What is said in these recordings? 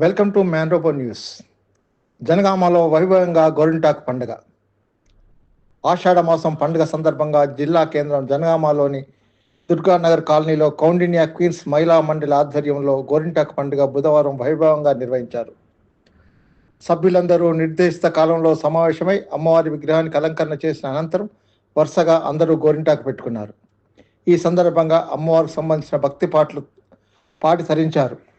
Welcome to మ్యాన్రోపో news జనగామలో వైభవంగా గోరింటాకు పండుగ. ఆషాఢ మాసం పండుగ సందర్భంగా జిల్లా కేంద్రం జనగామలోని దుర్గానగర్ కాలనీలో కౌండిన్యా క్వీన్స్ మహిళా మండలి ఆధ్వర్యంలో గోరింటాకు పండుగ బుధవారం వైభవంగా నిర్వహించారు. సభ్యులందరూ నిర్దేశిత కాలంలో సమావేశమై అమ్మవారి విగ్రహానికి అలంకరణ చేసిన అనంతరం వరుసగా అందరూ గోరింటాకు పెట్టుకున్నారు. ఈ సందర్భంగా అమ్మవారికి సంబంధించిన భక్తి పాటలు పాటి తరించారు.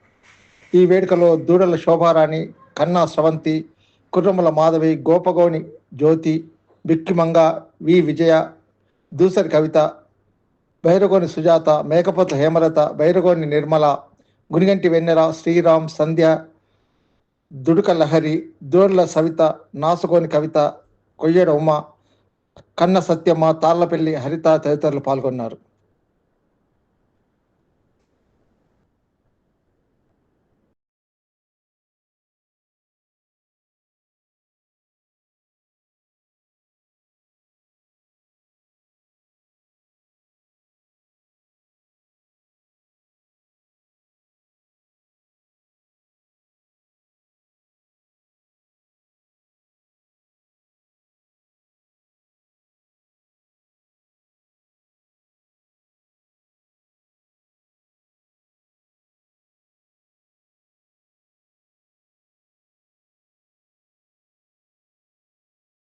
ఈ వేడుకలో దూడల శోభారాణి కన్నా స్రవంతి కుర్రముల మాధవి గోపగోని జ్యోతి బిక్కిమంగ వి. విజయ దూసరి కవిత బైరగోని సుజాత మేకపోత హేమలత బైరగోని నిర్మల గునిగంటి వెన్నెల శ్రీరామ్ సంధ్య దుడుక లహరి దూడల సవిత నాసుకోని కవిత కొయ్యడ ఉమ కన్న సత్యమ్మ తాళ్ళపల్లి హరిత తదితరులు పాల్గొన్నారు.